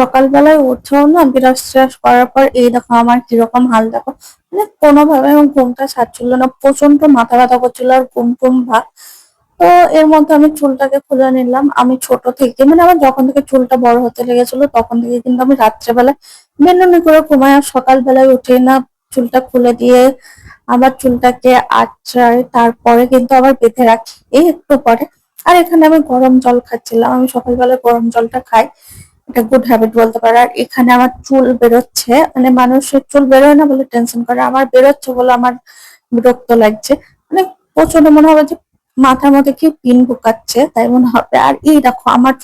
সকালবেলায় উঠেও না বিরাস টিরাস করার পর এই দেখো আমার কীরকম হাল দেখো। মানে কোনোভাবে আমার ঘুমটা ছাড়ছিল না প্রচণ্ড মাথা ব্যথা করছিল আর ঘুম ঘুম ভাব তো এর মধ্যে আমি চুলটাকে খুলে নিলাম। আমি ছোট থেকে মানে আমার যখন থেকে চুলটা বড় হতে লেগেছিল, তখন থেকে কিন্তু আমি রাত্রেবেলায় বেনুনি করে ঘুমাই আর সকালবেলায় উঠে না চুলটা খুলে দিয়ে আবার চুলটাকে আঁচড়াই, তারপরে কিন্তু আবার বেঁধে রাখি, এই একটু পরে। আর এখানে আমি গরম জল খাচ্ছিলাম, আমি সকালবেলা গরম জলটা খাই। এটা গুড হ্যাবিট বলতে পারো। আর এখানে আমার চুল বেরোচ্ছে মানে মানুষের চুল বেরোয় না বলে টেনশন করে, আমার বেরোচ্ছে বলে আমার বিরক্ত লাগছে। মানে প্রচণ্ড মনে হবে যে মাথার মধ্যে কি পিন ঢুকাচ্ছে, তাই মনে হবে। আর এই দেখো, আমার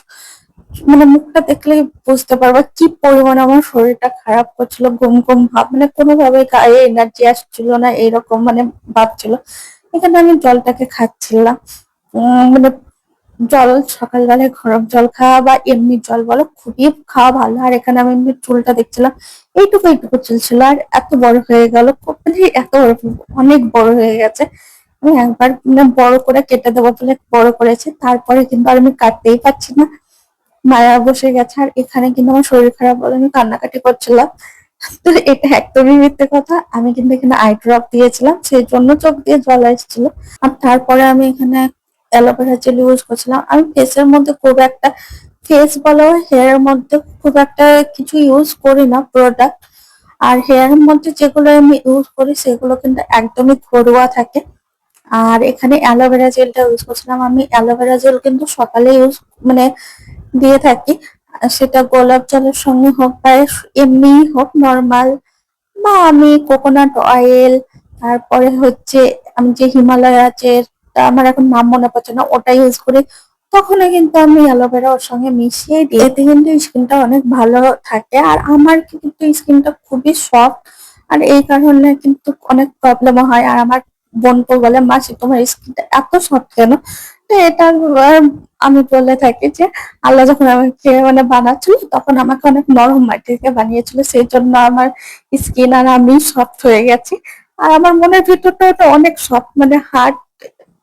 মানে মুখটা দেখলেই বুঝতে পারবা কি পরিমাণে আমার শরীরটা খারাপ করছিল, ঘুম ঘুম ভাব মানে কোনোভাবে গায়ে এনার্জি আসছিল না, এরকম মানে ভাবছিল এখানে আমি জলটাকে খাচ্ছিলাম। মানে জল, সকালবেলায় গরম জল খাওয়া বা এমনি জল বলো, খুবই খাওয়া ভালো। আর এখানে আমি এমনি চুলটা দেখছিলাম, এইটুকু এইটুকু চুল ছিল। আর এত বড় হয়ে গেল মানে এত অনেক বড় হয়ে গেছে। আমি একবার মানে বড় করে কেটে দেবো বলে বড় করেছি। তারপরে কিন্তু আর আমি কাটতেই পারছি না। মায়া বসে গেছে। আর এখানে কিন্তু আমার শরীর খারাপ বলে আমি কান্নাকাটি করছিলাম। তো এটা একদমই মিথ্যে কথা। আমি কিন্তু এখানে আই ড্রপ দিয়েছিলাম, সেই জন্য চোখ দিয়ে জল আসছিল। আর তারপরে আমি এখানে অ্যালোভেরা জেল ইউজ করছিলাম। আমি ফেসের মধ্যে খুব একটা ফেস বলো হেয়ার মধ্যে খুব একটা কিছু ইউজ করি না প্রোডাক্ট আর হেয়ারের মধ্যে যেগুলো আমি ইউজ করি, সেগুলো কিন্তু একদমই ঘরোয়া থাকে। আর এখানে অ্যালোভেরা জেলটা ইউজ করছিলাম। আমি অ্যালোভেরা জেল কিন্তু সকালে ইউজ মানে দিয়ে থাকি। সেটা গোলাপ জলের সঙ্গে হোক বা এমনি হোক নর্মাল বা আমি কোকোনাট অয়েল তারপরে হচ্ছে আমি যে হিমালয় আমার এখন নাম মনে পড়ছে না, ওটা ইউজ করি। তখন কিন্তু আমি অ্যালোভেরা ওর সঙ্গে মিশিয়ে দিই। এতে কিন্তু স্কিনটা অনেক ভালো থাকে আর আমার কিন্তু স্কিনটা খুবই সফট আর এই কারণে কিন্তু অনেক প্রবলেমও হয়। আর আমার বোন তো বলে, মাসি, তোমার স্কিনটা এত সফট কেন? তো এটা আমি বলে থাকি যে, আল্লাহ যখন আমাকে মানে বানাচ্ছিল, তখন আমাকে অনেক নরম মাটি থেকে বানিয়েছিল। সেই জন্য আমার স্কিন আর আমি সফট হয়ে গেছি। আর আমার মনের ভিতরটা অনেক সফট মানে heart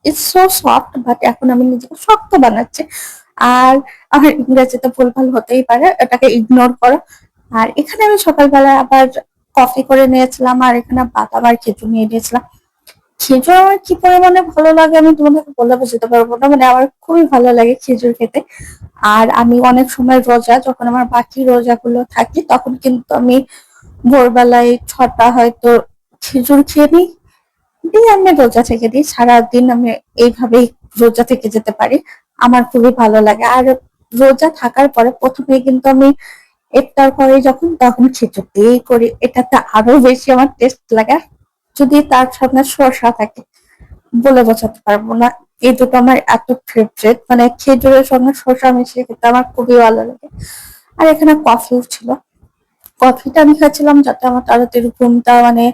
it's so soft but এখন আমি নিজেকে শক্ত বানাচ্ছি। আর আমার ইংরেজিতে ভুলভাল হতেই পারে, এটাকে ইগনোর করো। আর এখানে আমি সকালবেলা আবার কফি করে নিয়েছিলাম, আর এখানে বাদাম আর খেজুর নিয়ে নিয়েছিলাম। খেজুর আমার কি পরিমাণে ভালো লাগে আমি তোমাদেরকে বলে বোঝাতে পারব না মানে আমার খুবই ভালো লাগে খেজুর খেতে। আর আমি অনেক সময় রোজা, যখন আমার বাকি রোজাগুলো থাকি, তখন কিন্তু আমি ভোরবেলায় ছটা হয়তো খেজুর খেয়ে নিই দিয়ে আমি রোজা থেকে দিই। সারাদিন আমি এইভাবেই রোজা থেকে যেতে পারি। আমার খুবই ভালো লাগে। আর রোজা থাকার পরে প্রথমে কিন্তু আমি ইফতার করে যখন, তখন খিচুড়ি দিয়েই করি। এটাতে আরও বেশি আমার টেস্ট লাগে। যদি তার সামনে শসা থাকে, বলে বোঝাতে পারব না। এই দুটো আমার এত ফেভারিট মানে খেজুরের সঙ্গে শসা মিশিয়ে খেতে আমার খুবই ভালো লাগে। আর এখানে কফিও ছিল। কফিটা আমি খাচ্ছিলাম যাতে আমার তাড়াতাড়ি ঘুমটা মানে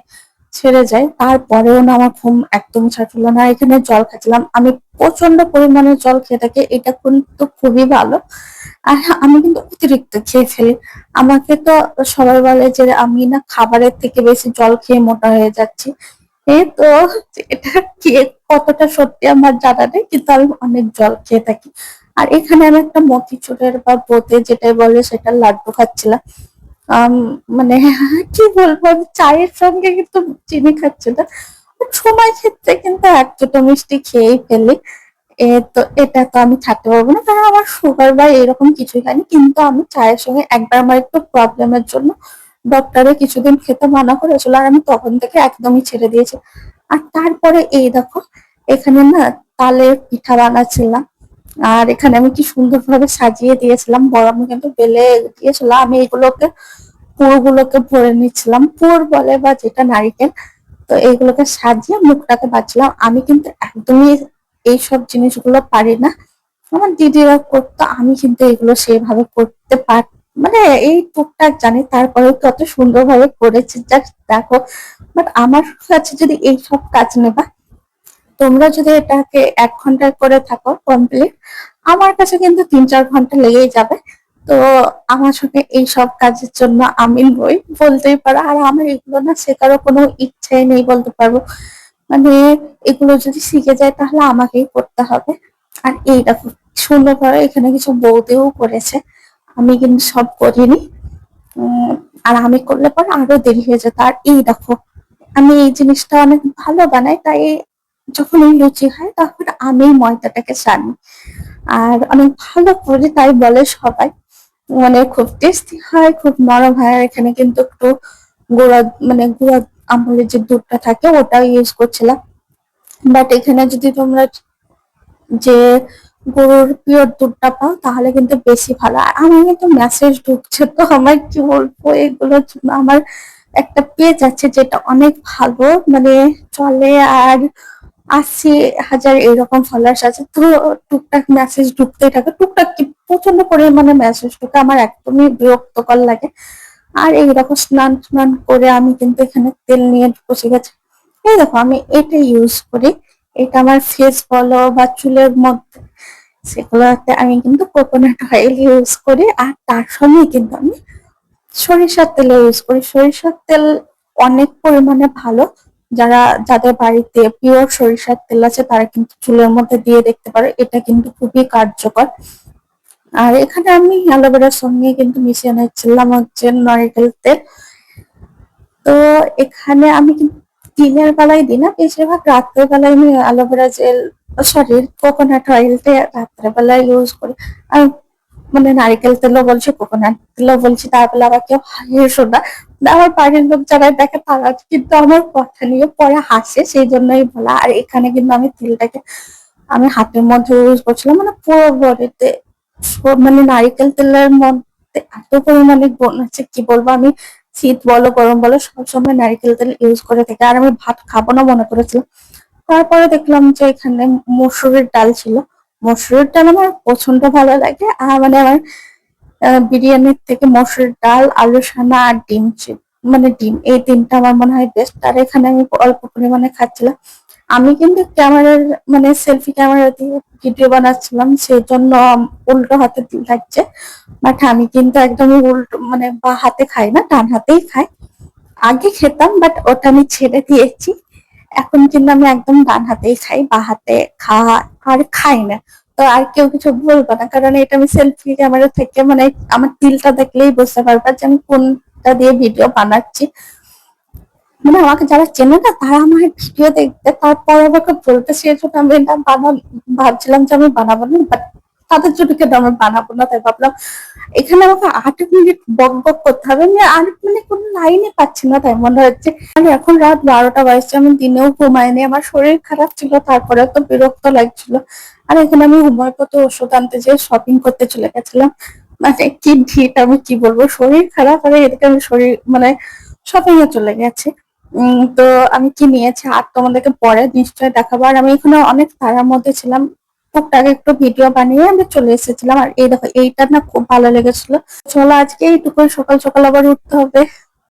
ছেড়ে যায়। তারপরেও না আমার ঘুম একদমই ছাড়ছিল না। এখানে জল খাচ্ছিলাম আমি প্রচণ্ড পরিমাণে জল খেয়ে থাকি। এটা কিন্তু খুবই ভালো। আর হ্যাঁ, আমি কিন্তু অতিরিক্ত খেয়ে ফেলি। আমাকে তো সবাই বলে যে আমি না খাবারের থেকে বেশি জল খেয়ে মোটা হয়ে যাচ্ছি। তো এটা কে কতটা সত্যি আমার জানা নেই কিন্তু আমি অনেক জল খেয়ে থাকি। আর এখানে আমি একটা মতিচুরের বা বোতে যেটাই বলে সেটা লাড্ডু খাচ্ছিলাম। মানে কি বলব? চায়ের সঙ্গে কিন্তু চিনি খাচ্ছি না। সময় ক্ষেত্রে কিন্তু এক দুটো মিষ্টি খেয়েই ফেলি। তো, এটা তো আমি থাকতে পারব না, কারণ আমার সুগার বা এরকম কিছুই হয়নি। কিন্তু আমি চায়ের সঙ্গে একবার আমার একটু প্রবলেমের জন্য ডক্টরে কিছুদিন খেতে মানা করেছিল, আর আমি তখন থেকে একদমই ছেড়ে দিয়েছি। আর তারপরে এই দেখো, এখানে না তালের পিঠা বানাচ্ছিলাম। আর এখানে আমি কি সুন্দরভাবে সাজিয়ে দিয়েছিলাম, বড় আমি কিন্তু বেলে দিয়েছিল। আমি এগুলোকে, পুরগুলোকে ভরে নিচ্ছিলাম। পুর বলে বা যেটা নারিকেল, তো এইগুলোকে সাজিয়ে মুখটাকে বাঁচলাম আমি কিন্তু একদমই এইসব জিনিসগুলো পারি না। আমার দিদিরা করতো, আমি কিন্তু এগুলো সেভাবে করতে পার মানে এই টুকটাক জানি তারপরে কত সুন্দরভাবে করেছি। জাস্ট দেখো, বাট আমার কাছে যদি এইসব কাজ নেবা তোমরা যদি এটাকে এক ঘণ্টা করে থাকো কমপ্লিট আমার কাছে কিন্তু তিন চার ঘণ্টা লেগেই যাবে। তো আমার সঙ্গে এই সব কাজের জন্য আমি বই বলতেই পারো। আর আমার এগুলো না শেখারও কোনো ইচ্ছাই নেই বলতে পারব মানে এগুলো যদি শিখে যায় তাহলে আমাকেই করতে হবে। আর এই দেখো সুন্দরভাবে এখানে কিছু বৌদিও করেছে। আমি কিন্তু সব করিনি। আর আমি করলে পরে আরও দেরি হয়ে যেত। আর এই দেখো, আমি এই জিনিসটা অনেক ভালো বানাই, তাই যখন এই লুচি হয় তখন আমি ময়দাটাকে সানি। আর অনেক ভালো করে তাই বলে সবাই। মানে খুব টেস্টি হয়, খুব নরম হয়। এখানে কিন্তু একটু গুঁড়া মানে গুঁড়া আমলের যে দুধটা থাকে, ওটাও ইউজ করছিলাম। বাট এখানে যদি তোমরা যে গরুর পিওর দুধটা পাও, তাহলে কিন্তু বেশি ভালো। আর আমার কিন্তু মেসেজ ঢুকছে তো আমার কি বলব, এগুলো আমার একটা পেজ আছে যেটা অনেক ভালো মানে চলে। আর আশি হাজার এরকম ফলোয়ার্স আছে। তো টুকটাক মেসেজ ঢুকতেই থাকে। টুকটাক কি প্রচণ্ড পরিমাণে মেসেজ ঢুকে। আমার একদমই বিরক্তকর লাগে। আর এইরকম স্নান স্নান করে আমি কিন্তু এখানে তেল নিয়ে বসে গেছি। এই দেখো, আমি এটা ইউজ করি। এটা আমার ফেস বলো বা চুলের মধ্যে, সেগুলোতে আমি কিন্তু কোকোনাট অয়েল ইউজ করি। আর তার সঙ্গে কিন্তু আমি সরিষার তেল ইউজ করি। সরিষার তেল অনেক পরিমাণে ভালো। যারা যাদের বাড়িতে পিওর সরিষার তেল আছে, তারা কিন্তু চুলের মধ্যে দিয়ে দেখতে পারো। এটা কিন্তু খুবই কার্যকর। আর এখানে আমি অ্যালোভেরার সঙ্গে কিন্তু মিশিয়ে নিচ্ছিলাম হচ্ছে নারিকেল তেল। তো এখানে আমি দিনের বেলায় দিই না, বেশিরভাগ রাত্রের বেলায় আমি অ্যালোভেরা জেল সরি কোকোনাট অয়েলটা রাত্রের বেলায় ইউজ করি। আর মানে নারিকেল তেলও বলছে, কোকোনাট তেলও বলছে তারপরে আবার কেউ হেসো না, আমার বাড়ির লোক যারা দেখে, তারা কিন্তু আমার কথা নিয়ে পরে হাসে, সেই জন্যই বলা। আর এখানে কিন্তু আমি তেলটাকে আমি হাতের মধ্যে ইউজ করছিলাম মানে পুরো বডিতে। মানে নারিকেল তেলের মধ্যে এত পরিমাণে গুণ আছে, কি বলব আমি? শীত বলো, গরম বলো সবসময় নারিকেল তেল ইউজ করে থাকি। আর আমি ভাত খাব না মনে করেছিলাম। তারপরে দেখলাম যে এখানে মসুরের ডাল ছিল। মসুরের ডাল আমার প্রচণ্ড ভালো লাগে। আর মানে আমার বিরিয়ানির থেকে মসুরের ডাল, আলু সানা আর ডিম মানে ডিম, এই তিনটা আমার মনে হয় বেস্ট আর এখানে আমি অল্প পরিমাণে খাচ্ছিলাম। আমি কিন্তু ক্যামেরার মানে সেলফি ক্যামেরা দিয়ে ভিডিও বানাচ্ছিলাম সেই জন্য উল্টো হাতে লাগছে। বাট আমি কিন্তু একদমই উল্টো মানে বা হাতে খাই না, ডান হাতেই খাই। আগে খেতাম, বাট ওটা আমি ছেড়ে দিয়েছি। এখন কিন্তু আমি একদম ডান হাতেই খাই, বা হাতে খাওয়া আর খাই না। তো আর কেউ কিছু বলব না, কারণ এটা আমি সেলফি ক্যামেরা থেকে মানে আমার তিলটা দেখলেই বুঝতে পারবা যে আমি কোনটা দিয়ে ভিডিও বানাচ্ছি। মানে আমাকে যারা চেনে না, তারা আমার ভিডিও দেখতে তারপর আমাকে বলতে সেই জন্য আমি এটা বানাব, ভাবছিলাম যে আমি বানাবো না বাট তাদের জন্য কেন আমি বানাবো না, তাই ভাবলাম এখানে আমাকে আট মিনিট বক বক করতে হবে। আমি আর মানে কোনো লাইনে পাচ্ছি না, তাই মনে হচ্ছে আমি এখন রাত বারোটা বাজছে, আমি দিনেও ঘুমাইনি আমার শরীর খারাপ ছিল তারপরে তো বিরক্ত লাগছিল। আর এখানে আমি হোমিওপ্যাথি ওষুধ আনতে যেয়ে শপিং করতে চলে গেছিলাম। মানে কি ভিড়, আমি কি বলব? শরীর খারাপ, আর এদিকে আমি শরীর মানে শপিং এ চলে গেছে। তো আমি কি নিয়েছি? আর তোমাদেরকে পরে নিশ্চয়ই দেখাবো। আর আমি এখানে অনেক তাড়ার মধ্যে ছিলাম টুকটাক একটু ভিডিও বানিয়ে আমি চলে এসেছিলাম। আর এই দেখো, এইটা না খুব ভালো লেগেছিল। চলো আজকে এইটুকু সকাল সকাল আবার উঠতে হবে।